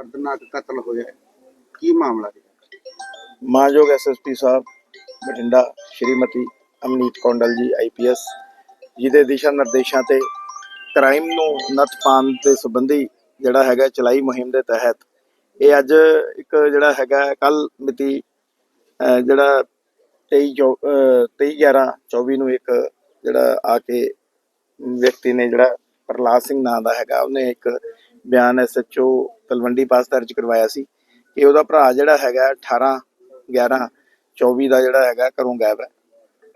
ਦਰਦਨਾਕ ਕਤਲ ਹੋਇਆ ਹੈ। ਕੀ ਮਾਮਲਾ ਹੈ? ਮਾਨਯੋਗ ਐਸਐਸਪੀ ਸਾਹਿਬ, ਬਠਿੰਡਾ, ਸ਼੍ਰੀਮਤੀ ਅਮਨੀਤ ਕੌਂਡਲ ਜੀ ਆਈਪੀਐਸ ਜਿਹਦੇ ਦਿਸ਼ਾ ਨਿਰਦੇਸ਼ਾਂ ਤੇ ਕ੍ਰਾਈਮ ਨੂੰ ਨੱਥ ਪਾਉਣ ਦੇ ਸੰਬੰਧੀ ਜਿਹੜਾ ਹੈਗਾ ਚਲਾਈ ਮੁਹਿੰਮ ਦੇ ਤਹਿਤ, ਇਹ ਅੱਜ ਇੱਕ ਜਿਹੜਾ ਹੈਗਾ ਕੱਲ ਮਿਤੀ ਜਿਹੜਾ 23 23 11 24 ਨੂੰ ਇੱਕ ਜਿਹੜਾ ਆ ਕੇ ਵਿਅਕਤੀ ਨੇ ਜਿਹੜਾ ਪ੍ਰਲਾਦ ਸਿੰਘ ਨਾਂ ਦਾ ਹੈਗਾ, ਉਹਨੇ ਇੱਕ ਬਿਆਨ ਐਸਐਚਓ ਤਲਵੰਡੀ ਪਾਸ ਦਰਜ ਕਰਵਾਇਆ ਸੀ ਕਿ ਉਹਦਾ ਭਰਾ ਜਿਹੜਾ ਹੈਗਾ 18 11 24 ਦਾ ਜਿਹੜਾ ਹੈਗਾ ਘਰੋਂ ਗਾਇਬ ਹੈ।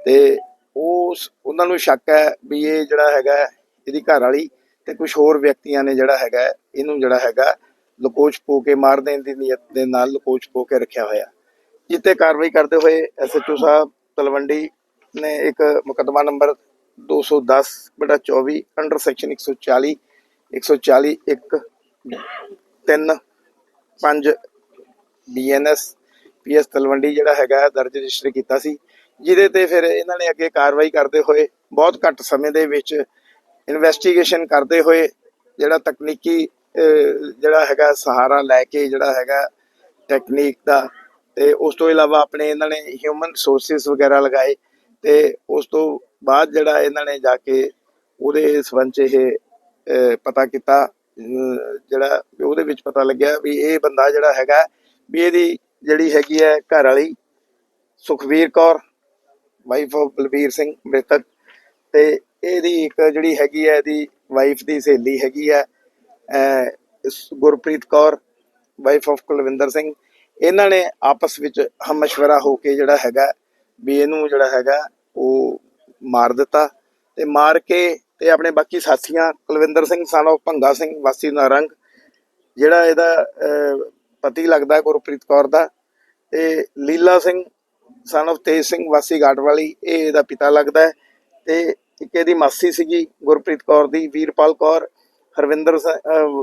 ਤੇ ਉਸ, ਉਹਨਾਂ ਨੂੰ ਸ਼ੱਕ ਹੈ ਵੀ ਇਹ ਜਿਹੜਾ ਹੈਗਾ ਇਹਦੀ ਘਰ ਵਾਲੀ ਤੇ ਕੁਝ ਹੋਰ ਵਿਅਕਤੀਆਂ ਨੇ ਜਿਹੜਾ ਹੈਗਾ, ਇਹਨੂੰ ਜਿਹੜਾ ਹੈਗਾ ਲਕੋਚ ਪੋ ਕੇ ਮਾਰ ਦੇਣ ਦੀ ਨੀਅਤ ਦੇ ਨਾਲ ਲਕੋਚ ਪੋ ਕੇ ਰੱਖਿਆ ਹੋਇਆ। ਜਿੱਤੇ ਕਾਰਵਾਈ ਕਰਦੇ ਹੋਏ ਐਸਐਚਓ ਸਾਹਿਬ ਤਲਵੰਡੀ ਨੇ ਇੱਕ ਮੁਕੱਦਮਾ ਨੰਬਰ 210 ਬਟਾ 24 under section 140 140 1 3 5 BNS PS Talwandi ਜਿਹੜਾ ਹੈਗਾ ਦਰਜ ਰਜਿਸਟਰ ਕੀਤਾ ਸੀ, ਜਿਹਦੇ ਤੇ ਫਿਰ ਇਹਨਾਂ ਨੇ ਅੱਗੇ ਕਾਰਵਾਈ ਕਰਦੇ ਹੋਏ ਬਹੁਤ ਘੱਟ ਸਮੇਂ ਦੇ ਵਿੱਚ ਇਨਵੈਸਟੀਗੇਸ਼ਨ ਕਰਦੇ ਹੋਏ ਜਿਹੜਾ ਤਕਨੀਕੀ ਜਿਹੜਾ ਹੈਗਾ ਸਹਾਰਾ ਲੈ ਕੇ ਜਿਹੜਾ ਹੈਗਾ ਟੈਕਨੀਕ ਦਾ ਤੇ ਉਸ ਤੋਂ ਇਲਾਵਾ ਆਪਣੇ ਇਹਨਾਂ ਨੇ ਹਿਊਮਨ ਸੋਰਸਿਸ ਵਗੈਰਾ ਲਗਾਏ ਤੇ ਉਸ ਤੋਂ ਬਾਅਦ ਜਿਹੜਾ ਇਹਨਾਂ ਨੇ ਜਾ ਕੇ ਉਹਦੇ ਸੰਬੰਧ 'ਚ ਇਹ ਪਤਾ ਕੀਤਾ ਜਿਹੜਾ ਵੀ ਉਹਦੇ ਵਿੱਚ ਪਤਾ ਲੱਗਿਆ ਵੀ ਇਹ ਬੰਦਾ ਜਿਹੜਾ ਹੈਗਾ, ਵੀ ਇਹਦੀ ਜਿਹੜੀ ਹੈਗੀ ਹੈ ਘਰ ਵਾਲੀ ਸੁਖਵੀਰ ਕੌਰ ਵਾਈਫ ਆਫ ਬਲਬੀਰ ਸਿੰਘ ਮ੍ਰਿਤਕ ਤੇ ਇਹਦੀ ਇੱਕ ਜਿਹੜੀ ਹੈਗੀ ਹੈ ਇਹਦੀ ਵਾਈਫ ਦੀ ਸਹੇਲੀ ਹੈਗੀ ਹੈ ਗੁਰਪ੍ਰੀਤ ਕੌਰ ਵਾਈਫ ਆਫ ਕੁਲਵਿੰਦਰ ਸਿੰਘ। ਇਹਨਾਂ ਨੇ ਆਪਸ ਵਿੱਚ ਹਮਸ਼ਵਰਾ ਹੋ ਕੇ ਜਿਹੜਾ ਹੈਗਾ ਵੀ ਇਹਨੂੰ ਜਿਹੜਾ ਹੈਗਾ ਉਹ ਮਾਰ ਦਿੱਤਾ ਤੇ ਮਾਰ ਕੇ ਤੇ ਆਪਣੇ ਬਾਕੀ ਸਾਥੀਆਂ ਕੁਲਵਿੰਦਰ ਸਿੰਘ ਸਾਨੋ ਭੰਗਾ ਸਿੰਘ ਵਾਸੀ ਨਾਰੰਗ ਜਿਹੜਾ ਇਹਦਾ ਪਤੀ ਲੱਗਦਾ ਗੁਰਪ੍ਰੀਤ ਕੌਰ ਦਾ ਤੇ ਲੀਲਾ ਸਿੰਘ ਸਨ of ਤੇਜ ਸਿੰਘ ਵਾਸੀ ਘਾਟ ਇਹ ਇਹਦਾ ਪਿਤਾ ਲੱਗਦਾ ਤੇ ਇੱਕ ਇਹਦੀ ਮਾਸੀ ਸੀਗੀ ਗੁਰਪ੍ਰੀਤ ਕੌਰ ਦੀ Veerpal Kaur Harvinder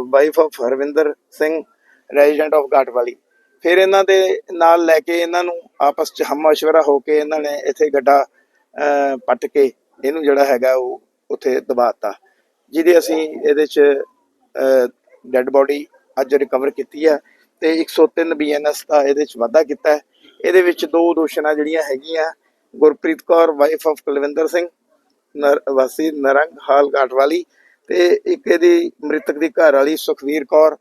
wife of Harvinder Singh resident of Ghatwali. ਫਿਰ ਇਹਨਾਂ ਦੇ ਨਾਲ ਲੈ ਕੇ ਇਹਨਾਂ ਨੂੰ ਆਪਸ ਚ ਹਮਸ਼ਵਰਾ ਹੋ ਕੇ ਇਹਨਾਂ ਨੇ ਇੱਥੇ ਗੱਡਾ ਅਹ, ਪੱਟ ਕੇ ਇਹਨੂੰ ਜਿਹੜਾ ਹੈਗਾ ਉਹ ਉੱਥੇ ਦਬਾਤਾ, ਜਿਹਦੇ ਅਸੀਂ ਇਹਦੇ ਚ ਡੈੱਡ ਬੋਡੀ ਅੱਜ ਰਿਕਵਰ ਕੀਤੀ ਹੈ ਤੇ 103 ਬੀਐਨਐਸ ਦਾ ਇਹਦੇ ਚ ਵਾਧਾ ਕੀਤਾ ਹੈ। ਇਹਦੇ ਵਿੱਚ ਦੋ ਦੋਸ਼ਣਾ ਜਿਹੜੀਆਂ ਹੈਗੀਆਂ, ਗੁਰਪ੍ਰੀਤ ਕੌਰ ਵਾਈਫ ਆਫ ਕੁਲਵਿੰਦਰ ਸਿੰਘ, ਨਰ, ਵਾਸੀ ਨਰੰਗ ਹਾਲ ਘਾਟ ਵਾਲੀ ਤੇ ਇੱਕ ਇਹਦੀ ਮ੍ਰਿਤਕ ਦੀ ਘਰ ਵਾਲੀ ਸੁਖਵੀਰ ਕੌਰ,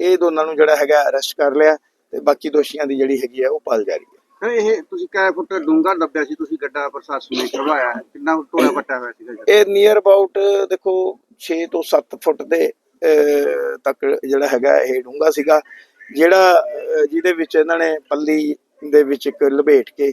ਇਹ ਦੋਨਾਂ ਨੂੰ ਜਿਹੜਾ ਹੈਗਾ ਅਰੈਸਟ ਕਰ ਲਿਆ ਤੇ ਬਾਕੀ ਦੋਸ਼ੀਆਂ ਦੀ ਜਿਹੜੀ ਹੈਗੀ ਹੈ ਉਹ ਪਾਲ ਜਾ ਰਹੀ ਹੈ। ਸਰ ਇਹ ਤੁਸੀਂ ਕਿਹ ਫੁੱਟ ਡੂੰਘਾ ਦੱਬਿਆ ਸੀ ਤੁਸੀਂ ਗੱਡਾ ਪ੍ਰਸ਼ਾਸਨ ਨੇ ਕਰਵਾਇਆ ਹੈ ਕਿੰਨਾ ਟੋਇਆ ਪੱਟਾ ਹੋਇਆ ਸੀਗਾ ਜੀ? ਇਹ ਨੀਅਰ ਅਬਾਊਟ ਦੇਖੋ 6 ਤੋਂ 7 ਫੁੱਟ ਦੇ ਤੱਕ ਜਿਹੜਾ ਹੈਗਾ ਇਹ ਡੂੰਘਾ ਸੀਗਾ ਜਿਹੜਾ ਜਿਹਦੇ ਵਿੱਚ ਇਹਨਾਂ ਨੇ ਪੱਲੀ ਦੇ ਵਿੱਚ ਇੱਕ ਲਪੇਟ ਕੇ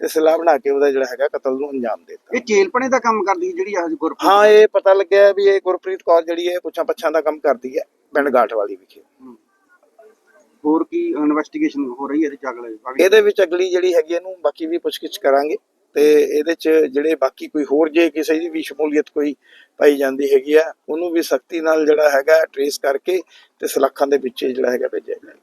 ਤੇ ਸਲਾਹ ਬਣਾ ਕੇ ਉਹਦਾ ਜਿਹੜਾ ਹੈਗਾ ਕਤਲ ਨੂੰ ਅੰਜਾਮ ਦੇ ਦਿੱਤਾ। ਇਹ ਚੇਲਪਣੇ ਦਾ ਕੰਮ ਕਰਦੀ ਜਿਹੜੀ ਆਹ ਗੁਰਪ੍ਰੀਤ ਹਾਂ ਇਹ ਪਤਾ ਲੱਗਿਆ ਵੀ ਇਹ ਗੁਰਪ੍ਰੀਤ ਕੌਰ ਜਿਹੜੀ ਹੈ ਪੁੱਛਾਂ ਪੱਛਾਂ ਦਾ ਕੰਮ ਕਰਦੀ ਹੈ ਪਿੰਡ ਗਾਠ ਵਾਲੀ ਵਿਖੇ ਹੋਰ ਕੀ ਇਨਵੈਸਟੀਗੇਸ਼ਨ ਹੋ ਰਹੀ ਹੈ ਇਹਦੇ ਚ ਅਗਲੇ? ਇਹਦੇ ਵਿੱਚ ਅਗਲੀ ਜਿਹੜੀ ਹੈਗੀ ਇਹਨੂੰ ਬਾਕੀ ਵੀ ਪੁੱਛਗਿੱਛ ਕਰਾਂਗੇ। ਤੇ ਇਹਦੇ ਚ ਜਿਹੜੇ ਬਾਕੀ ਕੋਈ ਹੋਰ ਜੇ ਕਿਸੇ ਦੀ ਵੀ ਸ਼ਮੂਲੀਅਤ ਕੋਈ ਪਾਈ ਜਾਂਦੀ ਹੈਗੀ ਆ ਉਹਨੂੰ ਵੀ ਸਖਤੀ ਨਾਲ ਜਿਹੜਾ ਹੈਗਾ ਟਰੇਸ ਕਰਕੇ ਤੇ ਸਲਾਖਾਂ ਦੇ ਪਿੱਛੇ ਜਿਹੜਾ ਹੈਗਾ ਭੇਜਿਆ ਜਾਏਗਾ।